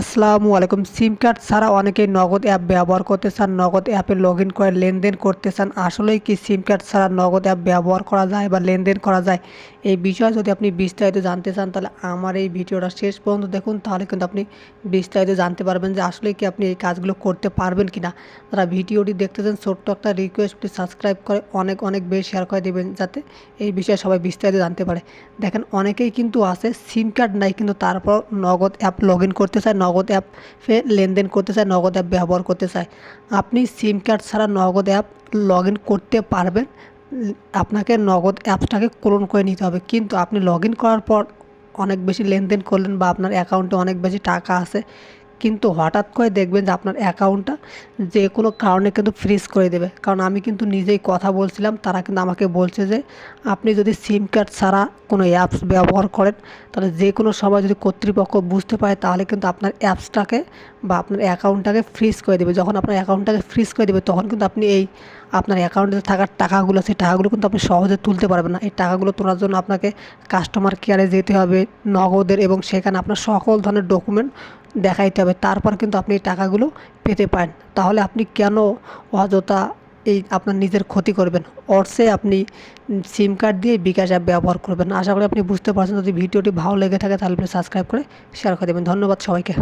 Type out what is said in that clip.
আসসালামু আলাইকুম। সিম কার্ড ছাড়া অনেকেই নগদ অ্যাপ ব্যবহার করতে চান, নগদ অ্যাপে লগ ইন করে লেনদেন করতে চান। আসলেই কি সিম কার্ড ছাড়া নগদ অ্যাপ ব্যবহার করা যায় বা লেনদেন করা যায়? এই বিষয়ে যদি আপনি বিস্তারিত জানতে চান, তাহলে আমার এই ভিডিওটা শেষ পর্যন্ত দেখুন। তাহলে কিন্তু আপনি বিস্তারিত জানতে পারবেন যে আসলে কি আপনি এই কাজগুলো করতে পারবেন কি না যারা ভিডিওটি দেখতেছেন ছোট্ট একটা রিকোয়েস্ট সাবস্ক্রাইব করে অনেক অনেক বেশি শেয়ার করে দেবেন, যাতে এই বিষয়ে সবাই বিস্তারিত জানতে পারে। দেখেন, অনেকেই কিন্তু আছে সিম কার্ড নাই, কিন্তু তারপর নগদ অ্যাপ লগ ইন করতে চায় নগদ অ্যাপে লেনদেন করতে চায়, নগদ অ্যাপ ব্যবহার করতে চায়। আপনি সিম কার্ড ছাড়া নগদ অ্যাপ লগ করতে পারবেন। আপনাকে নগদ অ্যাপসটাকে ক্লোন করে নিতে হবে। কিন্তু আপনি লগ করার পর অনেক বেশি লেনদেন করলেন বা আপনার অ্যাকাউন্টে অনেক বেশি টাকা আছে কিন্তু হঠাৎ করে দেখবেন যে আপনার অ্যাকাউন্টটা যে কোনো কারণে কিন্তু ফ্রিজ করে দেবে। কারণ আমি কিন্তু নিজেই কথা বলছিলাম, তারা কিন্তু আমাকে বলছে যে, আপনি যদি সিম কার্ড ছাড়া কোনো অ্যাপস ব্যবহার করেন, তাহলে যে কোনো সময় যদি কর্তৃপক্ষ বুঝতে পারে, তাহলে কিন্তু আপনার অ্যাপসটাকে বা আপনার অ্যাকাউন্টটাকে ফ্রিজ করে দেবে। যখন আপনার অ্যাকাউন্টটাকে ফ্রিজ করে দেবে, তখন কিন্তু আপনি এই আপনার অ্যাকাউন্টে থাকার টাকাগুলো, সেই টাকাগুলো কিন্তু আপনি সহজে তুলতে পারবেন না। এই টাকাগুলো তোলার জন্য আপনাকে কাস্টমার কেয়ারে যেতে হবে, নগদের এবং সেখানে আপনার সকল ধরনের ডকুমেন্ট দেখাইতে হবে। তারপর কিন্তু আপনি এই টাকাগুলো পেতে পারেন। তাহলে আপনি কেন অযথা এই আপনার নিজের ক্ষতি করবেন? অর্সে আপনি সিম কার্ড দিয়ে বিকাশ অ্যাপ ব্যবহার করবেন। আশা করি আপনি বুঝতে পারছেন। যদি ভিডিওটি ভালো লেগে থাকে, তাহলে সাবস্ক্রাইব করে শেয়ার করে দেবেন। ধন্যবাদ সবাইকে।